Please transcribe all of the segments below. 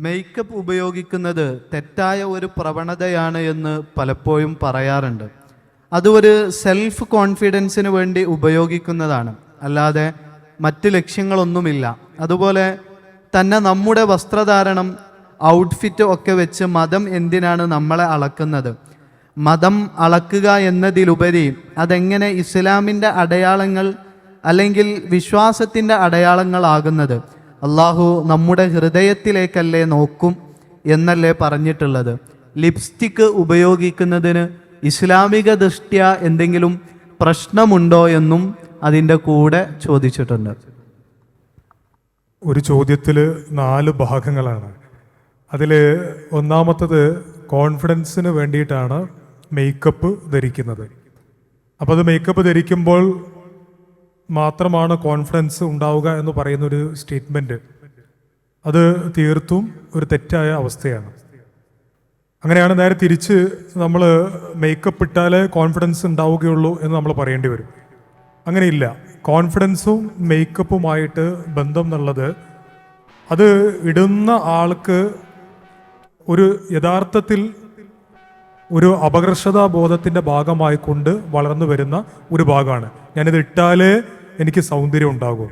Makeup ഉപയോഗിക്കുന്നത് തെറ്റായ ഒരു പ്രവണതയാണ് എന്ന് പലപ്പോഴും പറയാറുണ്ട്. അത് ഒരു സെൽഫ് കോൺഫിഡൻസിന് വേണ്ടി ഉപയോഗിക്കുന്നതാണ്. അല്ലാതെ മറ്റ് ലക്ഷ്യങ്ങളൊന്നുമില്ല. അതുപോലെ തന്നെ നമ്മുടെ വസ്ത്രധാരണം ഔട്ട്ഫിറ്റ് ഒക്കെ വെച്ച് മതം എന്തിനാണ് നമ്മളെ അളക്കുന്നത്? മതം അളക്കുക എന്നതിലുപരി അതെങ്ങനെ ഇസ്ലാമിന്റെ അടയാളങ്ങൾ അല്ലെങ്കിൽ വിശ്വാസത്തിന്റെ അടയാളങ്ങളാകുന്നത്? അള്ളാഹു നമ്മുടെ ഹൃദയത്തിലേക്കല്ലേ നോക്കും എന്നല്ലേ പറഞ്ഞിട്ടുള്ളത്. ലിപ്സ്റ്റിക്ക് ഉപയോഗിക്കുന്നതിന് ഇസ്ലാമിക ദൃഷ്ട്യ എന്തെങ്കിലും പ്രശ്നമുണ്ടോ എന്നും അതിന്റെ കൂടെ ചോദിച്ചിട്ടുണ്ട്. ഒരു ചോദ്യത്തിൽ നാല് ഭാഗങ്ങളാണ്. അതിൽ ഒന്നാമത്തത് കോൺഫിഡൻസിന് വേണ്ടിയിട്ടാണ് മേക്കപ്പ് ധരിക്കുന്നത്. അപ്പോൾ അത് മേക്കപ്പ് ധരിക്കുമ്പോൾ മാത്രമാണ് കോൺഫിഡൻസ് ഉണ്ടാവുക എന്ന് പറയുന്ന ഒരു സ്റ്റേറ്റ്മെന്റ് അത് തീർത്തും ഒരു തെറ്റായ അവസ്ഥയാണ്. അങ്ങനെയാണ് നേരെ തിരിച്ച് നമ്മൾ മേക്കപ്പ് ഇട്ടാലേ കോൺഫിഡൻസ് ഉണ്ടാവുകയുള്ളൂ എന്ന് നമ്മൾ പറയേണ്ടി വരും. അങ്ങനെയില്ല. കോൺഫിഡൻസും മേക്കപ്പുമായിട്ട് ബന്ധം എന്നുള്ളത് അത് ഇടുന്ന ആൾക്ക് ഒരു യഥാർത്ഥത്തിൽ ഒരു അപകർഷതാ ബോധത്തിന്റെ ഭാഗമായിക്കൊണ്ട് വളർന്നു വരുന്ന ഒരു ഭാഗമാണ്. ഞാനിത് ഇട്ടാലേ എനിക്ക് സൗന്ദര്യം ഉണ്ടാകുമോ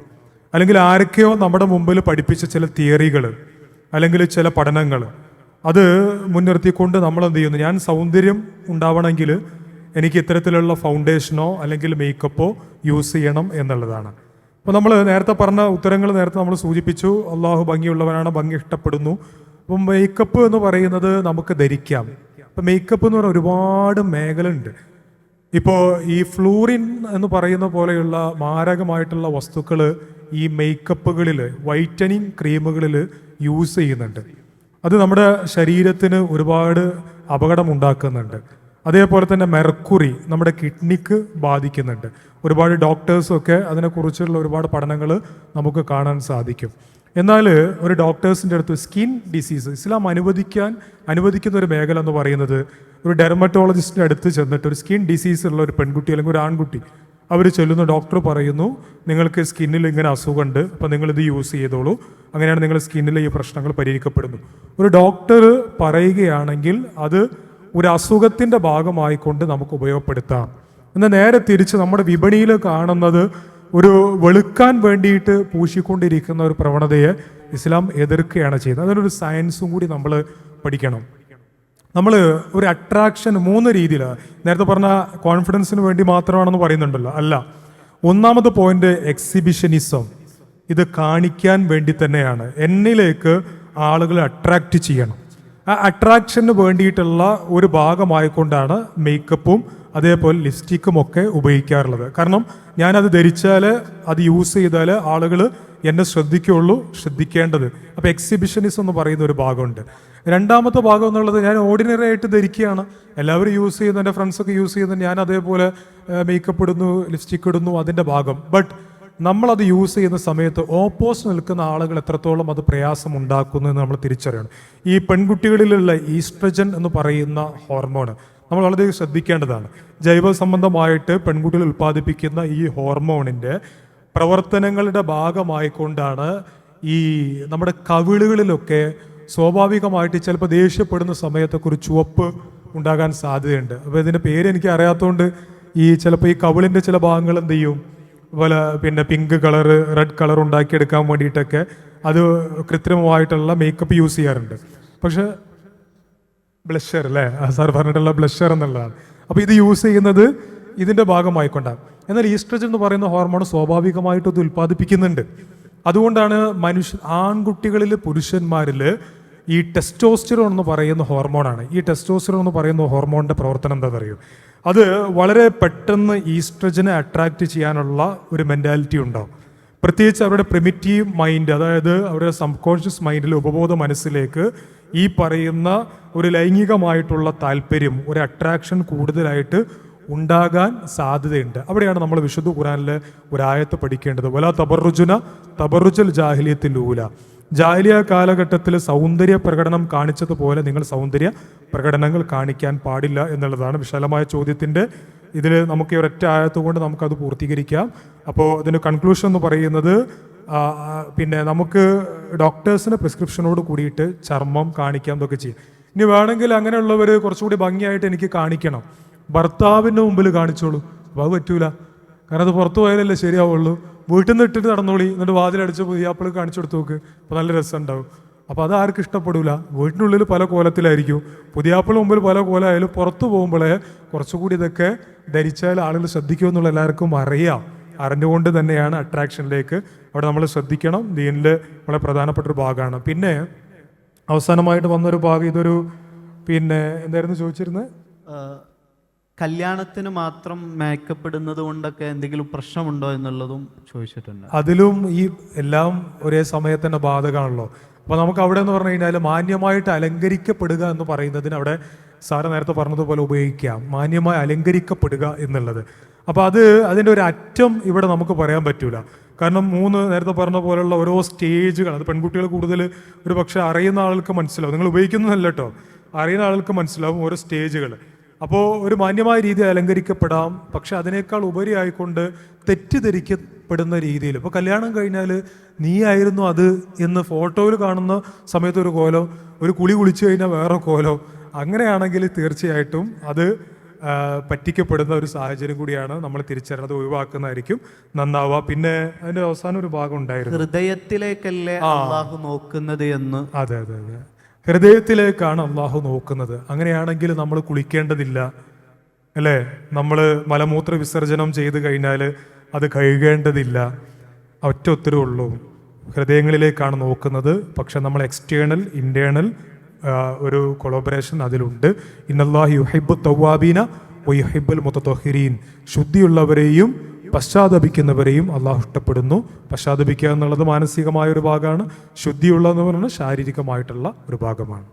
അല്ലെങ്കിൽ ആരൊക്കെയോ നമ്മുടെ മുമ്പിൽ പഠിപ്പിച്ച ചില തിയറികൾ അല്ലെങ്കിൽ ചില പഠനങ്ങൾ അത് മുൻനിർത്തിക്കൊണ്ട് നമ്മൾ എന്ത് ചെയ്യുന്നു? ഞാൻ സൗന്ദര്യം ഉണ്ടാവണമെങ്കിൽ എനിക്ക് ഇത്തരത്തിലുള്ള ഫൗണ്ടേഷനോ അല്ലെങ്കിൽ മേക്കപ്പോ യൂസ് ചെയ്യണം എന്നുള്ളതാണ്. അപ്പോൾ നമ്മൾ നേരത്തെ പറഞ്ഞ ഉത്തരങ്ങൾ നേരത്തെ നമ്മൾ സൂചിപ്പിച്ചു. അള്ളാഹു ഭംഗിയുള്ളവനാണ് ഭംഗി ഇഷ്ടപ്പെടുന്നു. അപ്പം മേക്കപ്പ് എന്ന് പറയുന്നത് നമുക്ക് ധരിക്കാം. അപ്പം മേക്കപ്പ് എന്ന് പറഞ്ഞാൽ ഒരുപാട് മേഖലയുണ്ട്. ഇപ്പോൾ ഈ ഫ്ലൂറിൻ എന്ന് പറയുന്ന പോലെയുള്ള മാരകമായിട്ടുള്ള വസ്തുക്കൾ ഈ മേക്കപ്പുകളിൽ വൈറ്റനിങ് ക്രീമുകളിൽ യൂസ് ചെയ്യുന്നുണ്ട്. അത് നമ്മുടെ ശരീരത്തിന് ഒരുപാട് അപകടമുണ്ടാക്കുന്നുണ്ട്. അതേപോലെ തന്നെ മെർക്കുറി നമ്മുടെ കിഡ്നിക്ക് ബാധിക്കുന്നുണ്ട്. ഒരുപാട് ഡോക്ടേഴ്സൊക്കെ അതിനെക്കുറിച്ചുള്ള ഒരുപാട് പഠനങ്ങൾ നമുക്ക് കാണാൻ സാധിക്കും. എന്നാൽ ഒരു ഡോക്ടേഴ്സിന്റെ അടുത്ത് സ്കിൻ ഡിസീസ് ഇസ്ലാം അനുവദിക്കാൻ അനുവദിക്കുന്ന ഒരു മേഖല എന്ന് പറയുന്നത് ഒരു ഡെർമറ്റോളജിസ്റ്റിന്റെ അടുത്ത് ചെന്നിട്ട് ഒരു സ്കിൻ ഡിസീസ് ഉള്ള ഒരു പെൺകുട്ടി അല്ലെങ്കിൽ ഒരു ആൺകുട്ടി അവർ ചെല്ലുന്ന ഡോക്ടർ പറയുന്നു നിങ്ങൾക്ക് സ്കിന്നിൽ ഇങ്ങനെ അസുഖമുണ്ട് അപ്പോൾ നിങ്ങളിത് യൂസ് ചെയ്തോളൂ. അങ്ങനെയാണ് നിങ്ങൾ സ്കിന്നിലെ ഈ പ്രശ്നങ്ങൾ പരിഹരിക്കപ്പെടുന്നു ഒരു ഡോക്ടർ പറയുകയാണെങ്കിൽ അത് ഒരു അസുഖത്തിന്റെ ഭാഗമായിക്കൊണ്ട് നമുക്ക് ഉപയോഗപ്പെടുത്താം. എന്നാൽ നേരെ തിരിച്ച് നമ്മുടെ വിപണിയിൽ കാണുന്നത് ഒരു വെളുക്കാൻ വേണ്ടിയിട്ട് പൂശിക്കൊണ്ടിരിക്കുന്ന ഒരു പ്രവണതയെ ഇസ്ലാം എതിർക്കുകയാണ് ചെയ്യുന്നത്. അതിനൊരു സയൻസും കൂടി നമ്മൾ പഠിക്കണം. നമ്മൾ ഒരു അട്രാക്ഷൻ മൂന്ന് രീതിയിൽ നേരത്തെ പറഞ്ഞ കോൺഫിഡൻസിന് വേണ്ടി മാത്രമാണെന്ന് പറയുന്നുണ്ടല്ലോ. അല്ല ഒന്നാമത്തെ പോയിന്റ് എക്സിബിഷനിസം ഇത് കാണിക്കാൻ വേണ്ടി തന്നെയാണ്. എന്നിലേക്ക് ആളുകളെ അട്രാക്റ്റ് ചെയ്യണം. ആ അട്രാക്ഷന് വേണ്ടിയിട്ടുള്ള ഒരു ഭാഗമായിക്കൊണ്ടാണ് മേക്കപ്പും അതേപോലെ ലിപ്സ്റ്റിക്കും ഒക്കെ ഉപയോഗിക്കാറുള്ളത്. കാരണം ഞാനത് ധരിച്ചാൽ അത് യൂസ് ചെയ്താൽ ആളുകൾ എന്നെ ശ്രദ്ധിക്കുള്ളൂ ശ്രദ്ധിക്കേണ്ടത്. അപ്പോൾ എക്സിബിഷനിസം എന്ന് പറയുന്ന ഒരു ഭാഗമുണ്ട്. രണ്ടാമത്തെ ഭാഗം എന്നുള്ളത് ഞാൻ ഓർഡിനറി ആയിട്ട് ധരിക്കുകയാണ്. എല്ലാവരും യൂസ് ചെയ്യുന്നു എന്റെ ഫ്രണ്ട്സൊക്കെ യൂസ് ചെയ്യുന്നു ഞാൻ അതേപോലെ മേക്കപ്പ് ഇടുന്നു ലിപ്സ്റ്റിക് ഇടുന്നു അതിന്റെ ഭാഗം. ബട്ട് നമ്മളത് യൂസ് ചെയ്യുന്ന സമയത്ത് ഓപ്പോസ് നിൽക്കുന്ന ആളുകൾ എത്രത്തോളം അത് പ്രയാസം ഉണ്ടാക്കുന്നു എന്ന് നമ്മൾ തിരിച്ചറിയണം. ഈ പെൺകുട്ടികളിലുള്ള ഈസ്ട്രജൻ എന്ന് പറയുന്ന ഹോർമോൺ നമ്മൾ വളരെ ശ്രദ്ധിക്കേണ്ടതാണ്. ജൈവ സംബന്ധമായിട്ട് പെൺകുട്ടികൾ ഉൽപ്പാദിപ്പിക്കുന്ന ഈ ഹോർമോണിന്റെ പ്രവർത്തനങ്ങളുടെ ഭാഗമായിക്കൊണ്ടാണ് ഈ നമ്മുടെ കവിളുകളിലൊക്കെ സ്വാഭാവികമായിട്ട് ചിലപ്പോൾ ദേഷ്യപ്പെടുന്ന സമയത്തൊക്കെ ഒരു ചുവപ്പ് ഉണ്ടാകാൻ സാധ്യതയുണ്ട്. അപ്പോൾ ഇതിന്റെ പേര് എനിക്ക് അറിയാത്തതുകൊണ്ട് ഈ ചിലപ്പോൾ ഈ കവിളിന്റെ ചില ഭാഗങ്ങൾ എന്ത് ചെയ്യും? പോലെ പിന്നെ പിങ്ക് കളർ റെഡ് കളർ ഉണ്ടാക്കിയെടുക്കാൻ വേണ്ടിയിട്ടൊക്കെ അത് കൃത്രിമമായിട്ടുള്ള മേക്കപ്പ് യൂസ് ചെയ്യാറുണ്ട്. പക്ഷെ ബ്ലഷർ അല്ലേ? സാർ പറഞ്ഞിട്ടുള്ള ബ്ലഷർ എന്നുള്ളതാണ്. അപ്പോൾ ഇത് യൂസ് ചെയ്യുന്നത് ഇതിന്റെ ഭാഗമായിക്കൊണ്ടാണ്. എന്നാൽ ഈസ്ട്രജൻ എന്ന് പറയുന്ന ഹോർമോൺ സ്വാഭാവികമായിട്ട് ഇത് ഉൽപ്പാദിപ്പിക്കുന്നുണ്ട്. അതുകൊണ്ടാണ് മനുഷ്യ ആൺകുട്ടികളിൽ പുരുഷന്മാരിൽ ഈ ടെസ്റ്റോസ്റ്റിറോൺ എന്ന് പറയുന്ന ഹോർമോണാണ് ഈ ടെസ്റ്റോസ്റ്റിറോൺ എന്ന് പറയുന്ന ഹോർമോണിന്റെ പ്രവർത്തനം എന്താണെന്നറിയോ? അത് വളരെ പെട്ടെന്ന് ഈസ്ട്രജനെ അട്രാക്റ്റ് ചെയ്യാനുള്ള ഒരു മെന്റാലിറ്റി ഉണ്ടാവും. പ്രത്യേകിച്ച് അവരുടെ പ്രിമിറ്റീവ് മൈൻഡ് അതായത് അവരുടെ സബ്കോൺഷ്യസ് മൈൻഡിൽ ഉപബോധ മനസ്സിലേക്ക് ഈ പറയുന്ന ഒരു ലൈംഗികമായിട്ടുള്ള താല്പര്യം ഒരു അട്രാക്ഷൻ കൂടുതലായിട്ട് ഉണ്ടാകാൻ സാധ്യതയുണ്ട്. അവിടെയാണ് നമ്മൾ വിശുദ്ധ ഖുറാനിലെ ഒരായത്ത് പഠിക്കേണ്ടത്. വല തബറുജുന തബറുജൽ ജാഹിലിയത്തിൽ ഊല ജാഹിലിയ കാലഘട്ടത്തിൽ സൗന്ദര്യ പ്രകടനം കാണിച്ചതുപോലെ നിങ്ങൾ സൗന്ദര്യ പ്രകടനങ്ങൾ കാണിക്കാൻ പാടില്ല എന്നുള്ളതാണ് വിശാലമായ ചോദ്യത്തിന്റെ ഇതിൽ നമുക്ക് ഒരൊറ്റ ആയത്തുകൊണ്ട് നമുക്കത് പൂർത്തീകരിക്കാം. അപ്പോൾ അതിന്റെ കൺക്ലൂഷൻ എന്ന് പറയുന്നത് പിന്നെ നമുക്ക് ഡോക്ടേഴ്സിന് പ്രിസ്ക്രിപ്ഷനോട് കൂടിയിട്ട് ചർമ്മം കാണിക്കാം എന്നൊക്കെ ചെയ്യാം. ഇനി വേണമെങ്കിൽ അങ്ങനെയുള്ളവർ കുറച്ചുകൂടി ഭംഗിയായിട്ട് എനിക്ക് കാണിക്കണം. ഭർത്താവിന്റെ മുമ്പിൽ കാണിച്ചോളൂ. അപ്പോൾ അത് പറ്റൂല. കാരണം അത് പുറത്തു പോയാലല്ലേ ശരിയാവുള്ളൂ. വീട്ടിൽ നിന്ന് ഇട്ടിട്ട് നടന്നോളി. എന്നിട്ട് വാതിലടിച്ച് പുതിയാപ്പിൾ കാണിച്ചു കൊടുത്തു നോക്ക്. അപ്പോൾ നല്ല രസം ഉണ്ടാവും അപ്പോൾ അത് ആർക്കും ഇഷ്ടപ്പെടില്ല വീട്ടിനുള്ളിൽ പല കോലത്തിലായിരിക്കും. പുതിയാപ്പിൾ മുമ്പിൽ പല കോലമായാലും പുറത്തു പോകുമ്പോഴേ കുറച്ചുകൂടി ഇതൊക്കെ ധരിച്ചാൽ ആളുകൾ ശ്രദ്ധിക്കുമെന്നുള്ള എല്ലാവർക്കും അറിയാം. അറിഞ്ഞുകൊണ്ട് തന്നെയാണ് അട്രാക്ഷനിലേക്ക് അവിടെ നമ്മൾ ശ്രദ്ധിക്കണം. ദീനിൽ വളരെ പ്രധാനപ്പെട്ട ഒരു ഭാഗമാണ്. പിന്നെ അവസാനമായിട്ട് വന്നൊരു ഭാഗം ഇതൊരു പിന്നെ എന്തായിരുന്നു ചോദിച്ചിരുന്നത് കല്യാണത്തിന് മാത്രം മേക്കപ്പ് ഇടുന്നത് കൊണ്ടൊക്കെ എന്തെങ്കിലും പ്രശ്നമുണ്ടോ എന്നുള്ളതും ചോദിച്ചിട്ടുണ്ട്. അതിലും ഈ എല്ലാം ഒരേ സമയത്ത് തന്നെ ബാധകമാണല്ലോ. അപ്പൊ നമുക്ക് അവിടെ എന്ന് പറഞ്ഞു കഴിഞ്ഞാൽ മാന്യമായിട്ട് അലങ്കരിക്കപ്പെടുക എന്ന് പറയുന്നതിന് അവിടെ സാറ് നേരത്തെ പറഞ്ഞതുപോലെ ഉപയോഗിക്കാം. മാന്യമായി അലങ്കരിക്കപ്പെടുക എന്നുള്ളത്. അപ്പൊ അത് അതിന്റെ ഒരു അറ്റം ഇവിടെ നമുക്ക് പറയാൻ പറ്റൂല. കാരണം മൂന്ന് നേരത്തെ പറഞ്ഞ പോലെയുള്ള ഓരോ സ്റ്റേജുകൾ അത് പെൺകുട്ടികൾ കൂടുതൽ ഒരു പക്ഷെ അറിയുന്ന ആൾക്ക് മനസ്സിലാവും. നിങ്ങൾ ഉപയോഗിക്കുന്നതല്ല കേട്ടോ. അറിയുന്ന ആൾക്ക് മനസ്സിലാവും ഓരോ സ്റ്റേജുകൾ. അപ്പോൾ ഒരു മാന്യമായ രീതി അലങ്കരിക്കപ്പെടാം. പക്ഷെ അതിനേക്കാൾ ഉപരിയായിക്കൊണ്ട് തെറ്റിദ്ധരിക്കപ്പെടുന്ന രീതിയിൽ. ഇപ്പോൾ കല്യാണം കഴിഞ്ഞാൽ നീ ആയിരുന്നു അത് എന്ന് ഫോട്ടോയിൽ കാണുന്ന സമയത്ത് ഒരു കോലോ ഒരു കുളി കുളിച്ചു കഴിഞ്ഞാൽ വേറെ കോലോ. അങ്ങനെയാണെങ്കിൽ തീർച്ചയായിട്ടും അത് പറ്റിക്കപ്പെടുന്ന ഒരു സാഹചര്യം കൂടിയാണ് നമ്മൾ തിരിച്ചറിയുന്നത് ഒഴിവാക്കുന്നതായിരിക്കും. നന്നാവുക പിന്നെ അതിന്റെ അവസാനം ഒരു ഭാഗം ഉണ്ടായിരുന്നു. ഹൃദയത്തിലേക്കല്ലേ നോക്കുന്നത് എന്ന്. അതെ അതെ അതെ. ഹൃദയത്തിലേക്കാണ് അള്ളാഹു നോക്കുന്നത്. അങ്ങനെയാണെങ്കിൽ നമ്മൾ കുളിക്കേണ്ടതില്ല. അല്ലേ? നമ്മൾ മലമൂത്ര വിസർജനം ചെയ്ത് കഴിഞ്ഞാൽ അത് കഴുകേണ്ടതില്ല. ഒറ്റ ഒത്തിരി ഉള്ളൂ. ഹൃദയങ്ങളിലേക്കാണ് നോക്കുന്നത്. പക്ഷെ നമ്മൾ എക്സ്റ്റേണൽ ഇന്റേണൽ ഒരു കൊളോബറേഷൻ അതിലുണ്ട്. ഇന്നല്ലാഹി യുഹൈബു തവാബീന വയുഹൈബുൽ മുത്തത്തൊഹിരീൻ ശുദ്ധിയുള്ളവരെയും പശ്ചാത്തപിക്കുന്നവരെയും അള്ളാഹു ഇഷ്ടപ്പെടുന്നു. പശ്ചാത്തപിക്കുക എന്നുള്ളത് മാനസികമായ ഒരു ഭാഗമാണ്. ശുദ്ധിയുള്ളതെന്ന് പറയുന്നത് ശാരീരികമായിട്ടുള്ള ഒരു ഭാഗമാണ്.